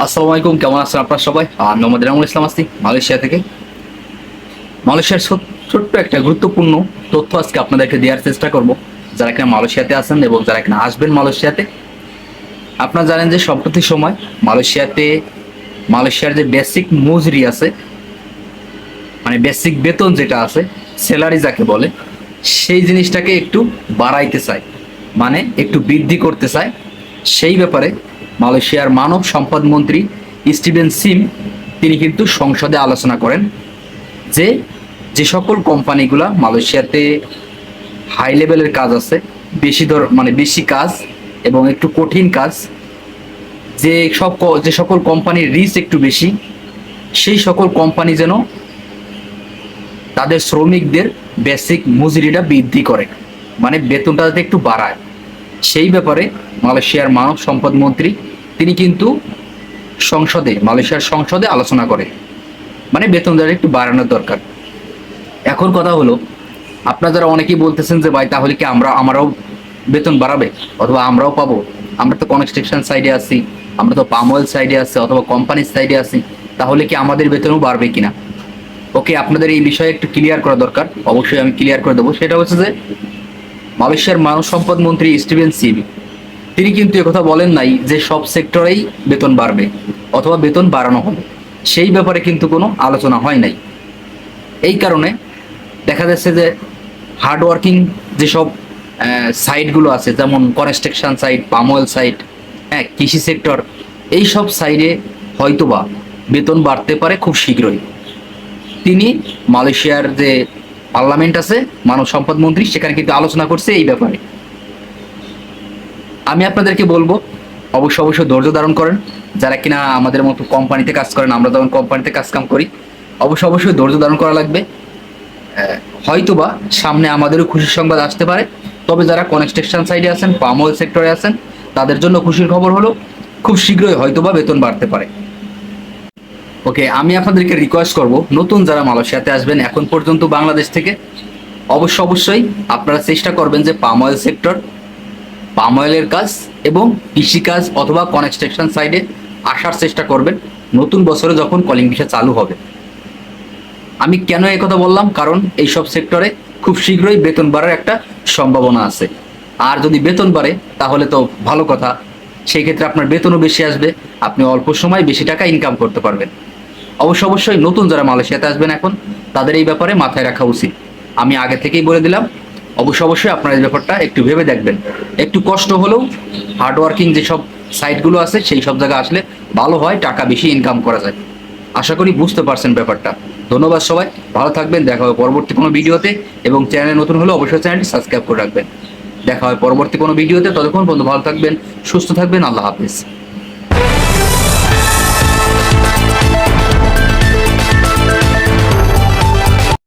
আসসালামু আলাইকুম, কেমন আছেন আপনার সবাই? আমি মোহাম্মদ রামুল ইসলাম আসছি মালয়েশিয়া থেকে। মালয়েশিয়ার ছোট- ছোট্ট একটা গুরুত্বপূর্ণ তথ্য আজকে আপনাদেরকে দেওয়ার চেষ্টা করব। যারা কিনা মালয়েশিয়াতে আছেন এবং যারা কিনা আসবেন মালয়েশিয়াতে, আপনারা জানেন যে সম্প্রতি সময় মালয়েশিয়াতে, মালয়েশিয়ার যে বেসিক মজুরি আছে মানে বেসিক বেতন যেটা আছে, স্যালারি যাকে বলে, সেই জিনিসটাকে একটু বাড়াইতে চায়। মানে একটু বৃদ্ধি করতে চায়। সেই ব্যাপারে মালয়েশিয়ার মানব সম্পদ মন্ত্রী স্টিভেন সিম, তিনি কিন্তু সংসদে আলোচনা করেন যে যে সকল কোম্পানিগুলা মালয়েশিয়াতে হাই লেভেলের কাজ আছে, বেশি ধর মানে বেশি কাজ এবং একটু কঠিন কাজ, যে সব যে সকল কোম্পানির রিস্ক একটু বেশি, সেই সকল কোম্পানি যেন তাদের শ্রমিকদের বেসিক মজুরিটা বৃদ্ধি করে মানে বেতনটা যাতে একটু বাড়ায়। সেই ব্যাপারে মালয়েশিয়ার মানব সম্পদ মন্ত্রী, তিনি কিন্তু সংসদে, মালয়েশিয়ার সংসদে আলোচনা করে। মানে বেতনটা একটু বাড়ানোর দরকার। এখন কথা হলো, আপনারা যারা অনেকেই বলতেছেন যে, ভাই, তাহলে কি আমরা, আমরাও বেতন বাড়াবে? অথবা আমরাও পাবো? আমরা তো কনস্ট্রাকশন সাইডে আছি, আমরা তো পাম অয়েল সাইডে আছি, অথবা কোম্পানির সাইডে আছি। তাহলে কি আমাদের বেতনও বাড়বে কিনা? ওকে আপনাদের এই বিষয়ে একটু ক্লিয়ার করা দরকার। অবশ্যই আমি ক্লিয়ার করে দেবো। সেটা হচ্ছে যে মালয়েশিয়ার মানব সম্পদ মন্ত্রী স্টিভেন সিবি তিনি কিন্তু একথা বলেন নাই যে সব সেক্টরেই বেতন বাড়বে অথবা বেতন বাড়ানো হবে। সেই ব্যাপারে কিন্তু কোনো আলোচনা হয় নাই। এই কারণে দেখা যাচ্ছে যে হার্ডওয়ার্কিং যেসব সাইটগুলো আছে, যেমন কনস্ট্রাকশন সাইট পামওয়েল সাইট হ্যাঁ কৃষি সেক্টর, এই সব সাইডে হয়তোবা বেতন বাড়তে পারে খুব শীঘ্রই। তিনি মালয়েশিয়ার যে পার্লামেন্ট আছে, মানব সম্পদ মন্ত্রী, সেখানে কিন্তু আলোচনা করছে এই ব্যাপারে। আমি আপনাদেরকে বলব, অবশ্যই অবশ্যই ধৈর্য ধারণ করেন। যারা কিনা আমাদের মতো কোম্পানিতে কাজ করেন, আমরা যখন কোম্পানিতে কাজ কাম করি, অবশ্যই অবশ্যই ধৈর্য ধারণ করা লাগবে। হয়তোবা সামনে আমাদেরও খুশির সংবাদ আসতে পারে, তবে যারা কনস্ট্রাকশন সাইডে আছেন পামওয়েল সেক্টরে আছেন, তাদের জন্য খুশির খবর হলো, খুব শীঘ্রই হয়তোবা বেতন বাড়তে পারে। ওকে আমি আপনাদেরকে রিকোয়েস্ট করব, নতুন যারা মালয়েশিয়াতে আসবেন, এখন পর্যন্ত বাংলাদেশ থেকে, অবশ্য অবশ্যই আপনারা চেষ্টা করবেন যে পাম অয়েল সেক্টর পাম অয়েলের কাজ এবং কৃষিকাজ অথবা কনস্ট্রাকশন সাইডে আসার চেষ্টা করবেন, নতুন বছরে যখন কলিং ভিসা চালু হবে। আমি কেন কথা বললাম? কারণ এইসব সেক্টরে খুব শীঘ্রই বেতন বাড়ার একটা সম্ভাবনা আছে। আর যদি বেতন বাড়ে, তাহলে তো ভালো কথা। সেই ক্ষেত্রে আপনার বেতনও বেশি আসবে, আপনি অল্প সময় বেশি টাকা ইনকাম করতে পারবেন। অবশ্য অবশ্যই নতুন যারা মালয়েশিয়াতে আসবেন এখন, তাদের এই ব্যাপারে মাথায় রাখা উচিত। আমি আগে থেকেই বলে দিলাম, অবশ্য অবশ্যই আপনারা এই ব্যাপারটা একটু ভেবে দেখবেন। একটু কষ্ট হলেও হার্ডওয়ার্কিং যেসব সাইটগুলো আছে, সেই সব জায়গায় আসলে ভালো হয়, টাকা বেশি ইনকাম করা যায়। আশা করি বুঝতে পারছেন ব্যাপারটা। ধন্যবাদ সবাই, ভালো থাকবেন, দেখা হবে পরবর্তী কোনো ভিডিওতে, এবং চ্যানেল নতুন হলে অবশ্যই চ্যানেলটি সাবস্ক্রাইব করে রাখবেন। দেখা হয় পরবর্তী কোনো ভিডিওতে, ততক্ষণ বন্ধু ভালো থাকবেন, সুস্থ থাকবেন, আল্লাহ হাফিজ।